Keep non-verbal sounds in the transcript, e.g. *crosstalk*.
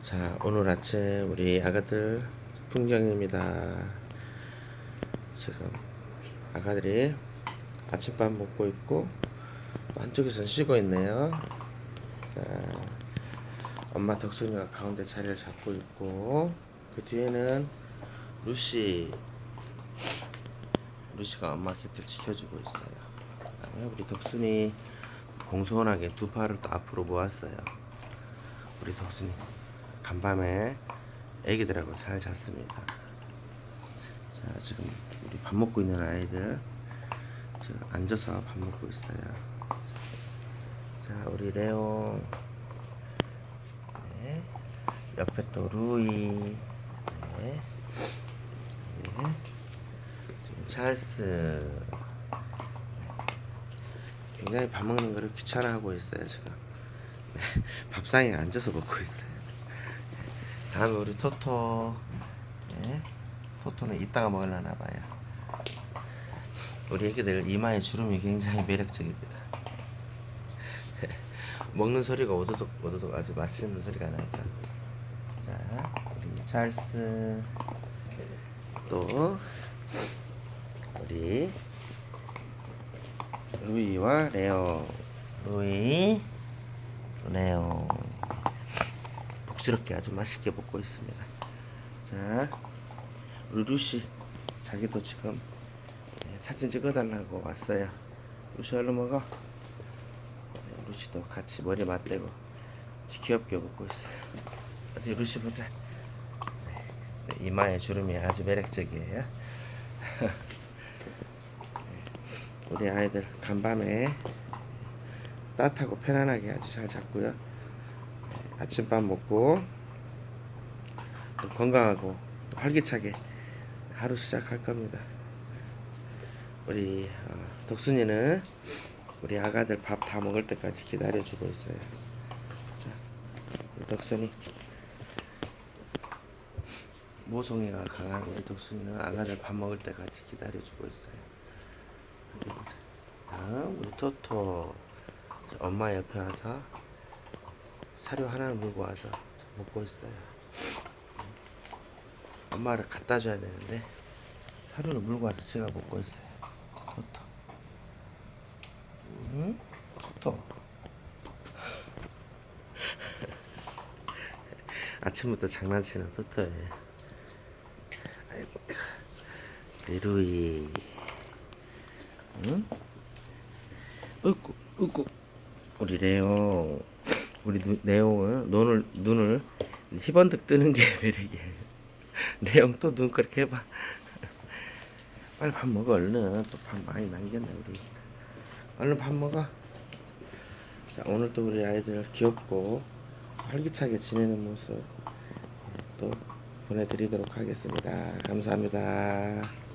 자, 오늘 아침 우리 아가들 풍경입니다. 지금 아가들이 아침밥 먹고 있고 한쪽에서는 쉬고 있네요. 자, 엄마 덕순이가 가운데 자리를 잡고 있고 그 뒤에는 루시 루시가 엄마 곁을 지켜주고 있어요. 그다음에 우리 덕순이 공손하게 두 팔을 또 앞으로 모았어요. 우리 덕순이 간밤에 애기들하고 잘 잤습니다. 자 지금 우리 밥 먹고 있는 아이들 지금 앉아서 밥 먹고 있어요. 자 우리 레오 네. 옆에 또 루이 네. 네. 지금 찰스 굉장히 밥 먹는 거를 귀찮아하고 있어요 지금 밥상에 앉아서 먹고 있어요 다음에 우리 토토. 네. 토토는 이따가 먹으려나 봐요. 우리 애기들 이마에 주름이 굉장히 매력적입니다. *laughs* 먹는 소리가 오도독 오도독 아주 맛있는 소리가 나죠. 자 우리 찰스. 또 우리 루이와 레오. 루이 레오 복스럽게 아주 맛있게 먹고 있습니다. 자 우리 루시 자기도 지금 네, 사진 찍어달라고 왔어요. 루시 얼른 먹어. 네, 루시도 같이 머리 맞대고 귀엽게 먹고 있어요. 어디 루시 보자. 네, 네, 이마에 주름이 아주 매력적이에요. *laughs* 우리 아이들 간밤에 따뜻하고 편안하게 아주 잘 잤고요. 네, 아침밥 먹고 또 건강하고 또 활기차게 하루 시작할 겁니다. 우리 어, 덕순이는 우리 아가들 밥 다 먹을 때까지 기다려주고 있어요. 자, 우리 덕순이 모성애가 강한 우리 덕순이는 아가들 밥 먹을 때까지 기다려주고 있어요. 다음 우리 토토 엄마 옆에 와서 사료 하나를 물고 와서 먹고 있어요. 엄마를 갖다 줘야 되는데 사료를 물고 와서 제가 먹고 있어요. 토토. 응? 토토. *laughs* 아침부터 장난치는 토토예요. 아이고, 리루이. 응? 으이구, 으이구. 우리 레오, 우리 누, 레오 눈을 눈을 희번득 뜨는 게 *laughs* 매력이에요. 레오 또눈 그렇게 해봐. 빨리 밥 먹어 얼른. 또 밥 많이 남겼네 우리. 얼른 밥 먹어. 자 오늘 또 우리 아이들 귀엽고 활기차게 지내는 모습 또 보내드리도록 하겠습니다. 감사합니다.